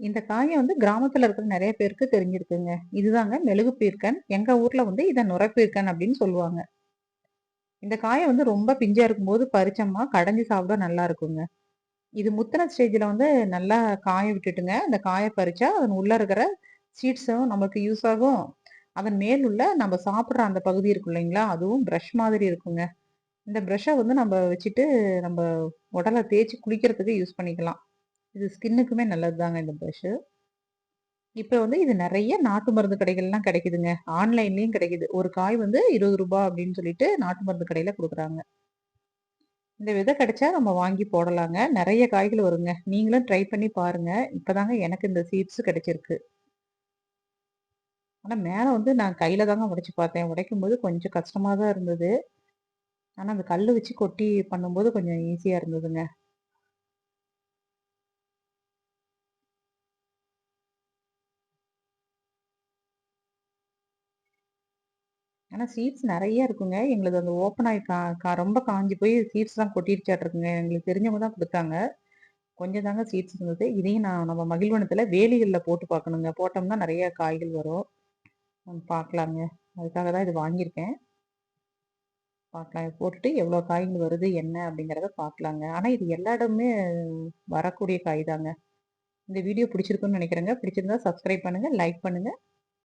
இந்த காயம் வந்து கிராமத்துல இருக்கிற நிறைய பேருக்கு தெரிஞ்சிருக்குங்க. இதுதாங்க மெழுகு பீர்க்கன். எங்க ஊர்ல வந்து இதை நுரப்பீர்க்கன் அப்படின்னு சொல்லுவாங்க. இந்த காயம் வந்து ரொம்ப பிஞ்சா இருக்கும்போது பறிச்சோம்னா, கடைஞ்சி சாப்பிட நல்லா இருக்குங்க. இது முத்தின ஸ்டேஜில் வந்து நல்லா காய விட்டுட்டுங்க, அந்த காய பறிச்சா அதன் உள்ளே இருக்கிற சீட்ஸும் நமக்கு யூஸ் ஆகும். அதன் மேல் உள்ள நம்ம சாப்பிட்ற அந்த பகுதி இருக்கும் இல்லைங்களா? அதுவும் ப்ரஷ் மாதிரி இருக்குங்க. இந்த ப்ரஷ்ஷை வந்து நம்ம வச்சுட்டு நம்ம உடலை தேய்ச்சி குளிக்கிறதுக்கு யூஸ் பண்ணிக்கலாம். இது ஸ்கின்னுக்குமே நல்லது தாங்க இந்த பிரஷ்ஷு. இப்போ வந்து இது நிறைய நாட்டு மருந்து கடைகள்லாம் கிடைக்குதுங்க. ஆன்லைன்லேயும் கிடைக்குது. ஒரு காய் வந்து இருபது ரூபா அப்படின்னு சொல்லிட்டு நாட்டு மருந்து கடையில் கொடுக்குறாங்க இந்த விதை கிடைச்சா நம்ம வாங்கி போடலாங்க. நிறைய காய்கள் வருங்க. நீங்களும் ட்ரை பண்ணி பாருங்க. இப்போதாங்க எனக்கு இந்த சீட்ஸ் கிடைச்சிருக்கு. ஆனால் மேலே வந்து நான் கையில் தாங்க உடைச்சி பார்த்தேன். உடைக்கும்போது கொஞ்சம் கஷ்டமாக தான் இருந்தது. ஆனால் அந்த கல் வச்சு கொட்டி பண்ணும்போது கொஞ்சம் ஈஸியாக இருந்ததுங்க. ஆனால் சீட்ஸ் நிறைய இருக்குங்க. எங்களுது அந்த ஓப்பன் ஆகி கா கா ரொம்ப காஞ்சி போய் சீட்ஸ்லாம் கொட்டிடுச்சாட்ருக்குங்க எங்களுக்கு தெரிஞ்சவங்க தான் கொடுத்தாங்க கொஞ்சம் தாங்க சீட்ஸ் இருந்தது. இதையும் நான் நம்ம மகிழ்வனத்தில் வேலிகளில் போட்டு பார்க்கணுங்க. போட்டோம்னா நிறைய காய்கள் வரும். பார்க்கலாங்க. அதுக்காக தான் இது வாங்கியிருக்கேன். பார்க்கலாம். போட்டுட்டு எவ்வளோ காய்கள் வருது, என்ன அப்படிங்கிறத பார்க்கலாங்க. ஆனால் இது எல்லா இடமுமே வரக்கூடிய காய் தாங்க. இந்த வீடியோ பிடிச்சிருக்குன்னு நினைக்கிறேங்க பிடிச்சிருந்தா சப்ஸ்கிரைப் பண்ணுங்கள் லைக் பண்ணுங்கள்